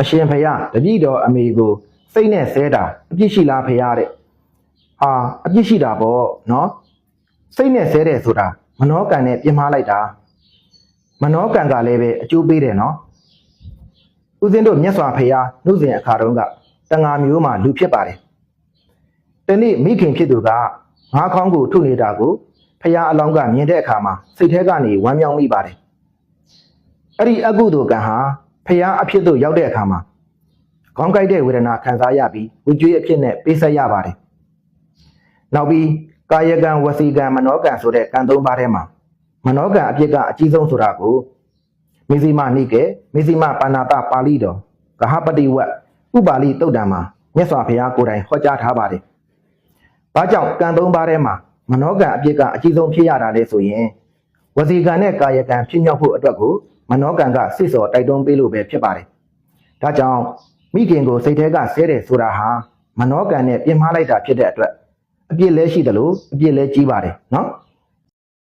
အရှင်ဖယားတပည့်တော်အမေကိုစိတ်နဲ့ဆဲတာအပြစ်ရှိလားဖယားတဲ့ဟာအပြစ်ရှိတာပေါ့နော်စိတ်နဲ့ဆဲတယ်ဆိုတာမနောကံနဲ့ပြင်မာလိုက်တာမနောကံကလည်းပဲအကျိုးပေးတယ်နော်ဦးဇင်းတို့မြတ်စွာဘုရားနှုတ်စဉ်အခါတုန်းကတန်ဃာမျိုးမှာလူဖြစ်ပါတယ်တနေ့မိခင်ဖြစ်သူကငါးခေါင်းကိုထုနေတာကိုဖယားအလောင်းကမြင်တဲ့အခါမှာစိတ်ထဲကနေဝမ်းမြောက်မိပါတယ်အဲ့ဒီအကုသိုလ်ကံဟာ ဖယားအဖြစ်သို့ရောက်တဲ့အခါမှာခေါင်းကိုက်တဲ့ဝေဒနာခံစားရပြီးဝကြွေးအဖြစ်နဲ့ပေးဆက်ရပါတယ်နောက်ပြီးကာယကံဝစီကံမနောကံဆိုတဲ့ကံသုံးပါးထဲမှာမနောကံအဖြစ်ကအကြီးဆုံးဆိုတာကိုမေဇိမနိကေမေဇိမပါဏာတပါဠိတော်ဂဟပတိဝတ်ဥပါလိတုတ်တံမှာမြတ်စွာဘုရားကိုယ်တိုင်ဟောကြားထားပါတယ်။ဘာကြောင့်ကံသုံးပါးထဲမှာမနောကံအဖြစ်ကအကြီးဆုံးဖြစ်ရတာလဲဆိုရင်ဝစီကံနဲ့ကာယကံဖြစ်မြောက်ဖို့အတွက်ကို မနောကံကစိတ်စော်တိုက်တွန်းပေးလို့ပဲဖြစ်ပါတယ်။ဒါကြောင့်မိခင်ကိုစိတ်ထဲကဆဲတယ်ဆိုတာဟာမနောကံနဲ့ပြင်မာလိုက်တာဖြစ်တဲ့အတွက်အပြစ်လဲရှိတယ်လို့အပြစ်လဲကြီးပါတယ်နော်။